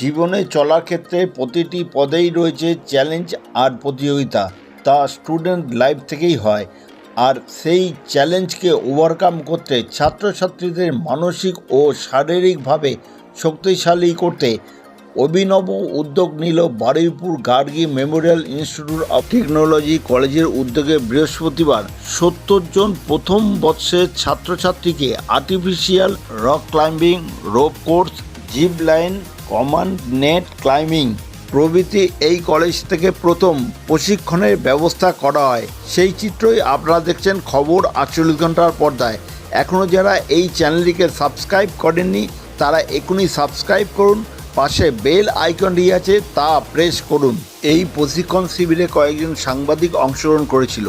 জীবনে চলার ক্ষেত্রে প্রতিটি পদেই রয়েছে চ্যালেঞ্জ আর প্রতিযোগিতা, তা স্টুডেন্ট লাইফ থেকেই হয়। আর সেই চ্যালেঞ্জকে ওভারকাম করতে ছাত্রছাত্রীদের মানসিক ও শারীরিকভাবে শক্তিশালী করতে অভিনব উদ্যোগ নিল Baruipur Gargi memorial institute of technology কলেজের উদ্যোগে বৃহস্পতিবার। সত্তর জন প্রথম বর্ষের ছাত্রছাত্রীকে artificial rock climbing rope course zip line command net climbing. প্রভৃতি এই কলেজ থেকে প্রথম প্রশিক্ষণের ব্যবস্থা করা হয়। সেই চিত্রই আপনারা দেখছেন খবর আটচল্লিশ ঘণ্টার পর্দায়। এখনও যারা এই চ্যানেলটিকে সাবস্ক্রাইব করেননি, তারা এখনই সাবস্ক্রাইব করুন, পাশে বেল আইকনটি আছে তা প্রেস করুন। এই প্রশিক্ষণ শিবিরে কয়েকজন সাংবাদিক অংশগ্রহণ করেছিল।